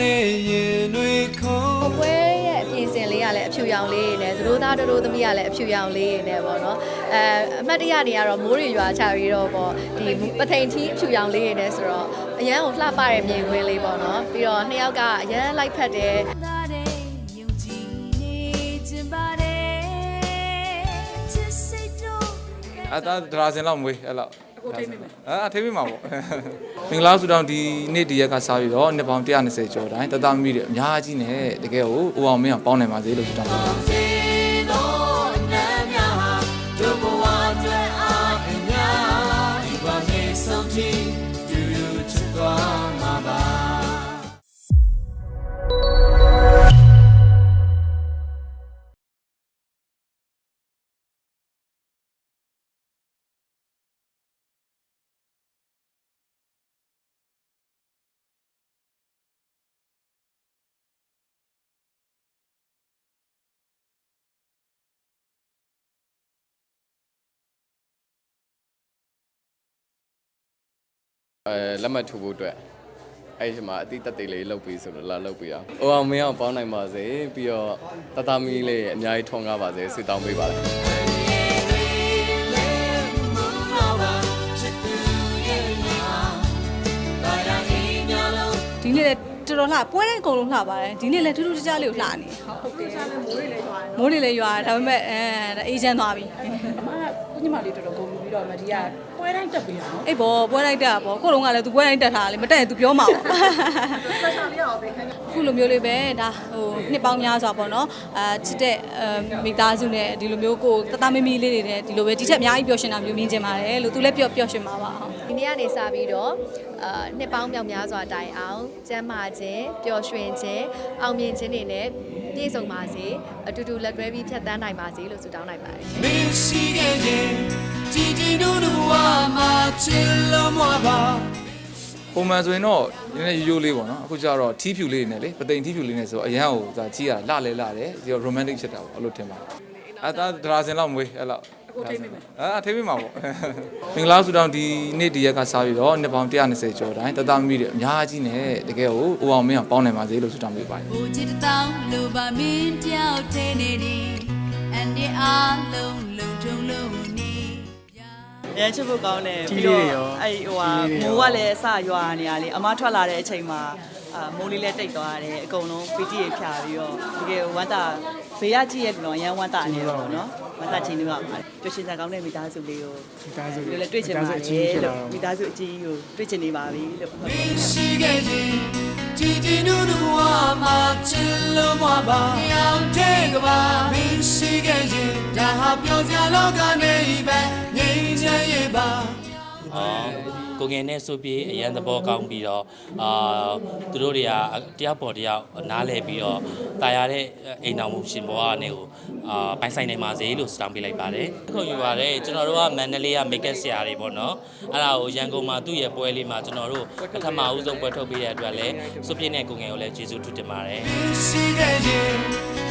နဲ့ရင်တွေခေါ်အပွဲရဲ့အပြင်စင်လေးကလည်းအဖြူရောင်လေးနဲ့သတို့သားတို့သမီးကလည်းအဖြူရောင်လေးနဲ့ပေါ့နော်အဲအမှတ်တရတွေကတော့မိုးတွေရွာချပြီးတော့ပေါ့ဒီပထိန်ထီးအဖြူရောင်လေးနဲ့ဆိုတော့အရန်ကိုလှပတဲ့မြင်ကွင်းလေးပေါ့နော်ပြီးတော့နှစ်ယောက်ကအရန်လိုက်ဖက်တယ်အတာဒရာစင်လောက်မွေးအဲ့လောက် အခုထိမိမယ်အဲထိမိမှာပေါ့မင်္ဂလာဆုတောင်းဒီနေ့ဒီရက်ကစားပြီးတော့နှစ်ပေါင်း120ကျော်တိုင်းတသမီတွေအများကြီးနဲ့တကယ်ကိုဦးအောင်မင်းအောင်ပေါင်းနိုင်ပါစေလို့ဆုတောင်းပါတယ် အဲလက်မှတ်ထိုးဖို့အတွက်အဲ့ဒီမှာအတိတက်တေးလေးလုပ်ပြီးဆိုတော့လာလုပ်ပြီးအောင်။အိုအောင်မင်းအောင်ပေါင်းနိုင်ပါစေပြီးတော့တတမီလေးအများကြီးထွန်ကားပါစေဆုတောင်းပေးပါလေ။ဒီနေ့လည်းတော်တော်လှပွဲတိုင်းအကုန်လုံးလှပါတယ်ဒီနေ့လည်းထူးထူးခြားခြားလေးကိုလှနေဟုတ်ဟုတ်တယ်မိုးတွေလည်းရွာမိုးတွေလည်းရွာဒါပေမဲ့အဲအေးချမ်းသွားပြီ အမကကိုညီမလေးတော်တော်ဂုဏ်ယူပြီးတော့မဒီက ပွဲတိုင်းတက်ပေးတာနော်အေးဘောပွဲလိုက်တာဘောကိုလုံးကလည်းသူပွဲတိုင်းတက်ထားတာလေမတက်ရင် तू ပြောမှာပေါ့ဆက်ဆောင်လေးအောင်ပဲခင်ဗျခုလိုမျိုးလေးပဲဒါဟိုနှစ်ပေါင်းများစွာပေါ့နော်အာချစ်တဲ့အဲမိသားစုနဲ့ဒီလိုမျိုးကိုတသားမမီလေးတွေနဲ့ဒီလိုပဲဒီထက်အများကြီးပျော်ရွှင်တာမျိုးမြင်ချင်ပါတယ်လို့သူလည်းပျော်ပျော်ရွှင်ပါပါအောင် ဒီနေ့ကနေစပြီးတော့အာနှစ်ပေါင်းမြောက်များစွာတိုင်အောင်ကျမ်းမာခြင်းပျော်ရွှင်ခြင်းအောင်မြင်ခြင်းတွေနဲ့ပြည့်စုံပါစေအတူတူလက်တွဲပြီးဖြတ်သန်းနိုင်ပါစေလို့ဆုတောင်းလိုက်ပါတယ်မင်းရှိခဲ့ခြင်းကြည်ကြည်နုနုဝါမှာချစ်လို့မပါပုံမှန်ဆိုရင်တော့နည်းနည်းရိုးရိုးလေးပေါ့နော်အခုကျတော့ထီးဖြူလေးနဲ့လေပသိမ်ထီးဖြူလေးနဲ့ဆိုအရန်ဟိုဒါကြီးရလှလဲလှတယ်ပြီးတော့ romantic ဖြစ်တာပေါ့အဲ့လိုထင်ပါတယ်အဲဒါဒရာစင်လောက်မွေးအဲ့လောက်အခုထိမိမယ်အဲထိမိမှာပေါ့မင်္ဂလာဆုတောင်းဒီနေ့ဒီရက်ကစားပြီးတော့နှစ်ပေါင်း120ကျော်တိုင်းတသမီတွေအများကြီးနဲ့တကယ်ကိုဦးအောင်မင်းအောင်ပေါင်းနိုင်ပါစေလို့ဆုတောင်းပေးပါတယ်ဘိုးချစ်တောင်းလိုပါမင်းတယောက်တည်းနေဒီအန်ဒီအားလုံးလုံထုံလုံးနေ အရင်ချစ်ဖို့ကောင်းတယ်ပြီးတော့အဲ့ဟိုဟာမိုးကလည်းအစရွာနေရလေအမထွက်လာတဲ့အချိန်မှာအာမိုးလေးလည်းတိတ်သွားတယ်အကုန်လုံးပီတိရဖြာပြီးတော့တကယ်ဝမ်းတာဘေးရကြည့်ရတဲ့တော့အရန်ဝမ်းတာနေတော့နော်ဝမ်းတာချင်းတွေကပျော်ရွှင်စရာကောင်းတဲ့မိသားစုလေးကိုမိသားစုလေးလည်းတွေ့ချင်ပါတယ်လို့မိသားစုအကြီးကိုတွေ့ချင်နေပါပြီလို့ဟုတ်ကဲ့ရှိခဲ့ခြင်းကြည်ကြည်နုနုဝါမှာချစ်လို့မပါရောင်တဲ့ကပါမင်းရှိခဲ့ခြင်းဒါဟာပြောစရာလောကနေပဲငြိမ်းချမ်းရေးပါအာ ကိုငယ်နဲ့ဆိုပြီးအရန်သဘောကောင်းပြီးတော့အာသူတို့တွေကတယောက်ပေါ်တယောက်နားလဲပြီးတော့တာယာတဲ့အိမ်တော်မူရှင်ဘဝနဲ့ကိုအာပိုင်ဆိုင်နိုင်ပါစေလို့စတောင်းပေးလိုက်ပါတယ်ခုံယူပါတယ်ကျွန်တော်တို့ကမန္တလေးကမိတ်ကက်ဆရာတွေပေါ့နော်အဲ့ဒါကိုရန်ကုန်မှာသူ့ရဲ့ပွဲလေးမှာကျွန်တော်တို့ပထမဦးဆုံးပွဲထုတ်ပေးတဲ့အတွက်လည်းစွပြည့်နဲ့ကိုငယ်ကိုလည်းကျေးဇူးထူးတင်ပါတယ်ရှိခဲ့ခြင်း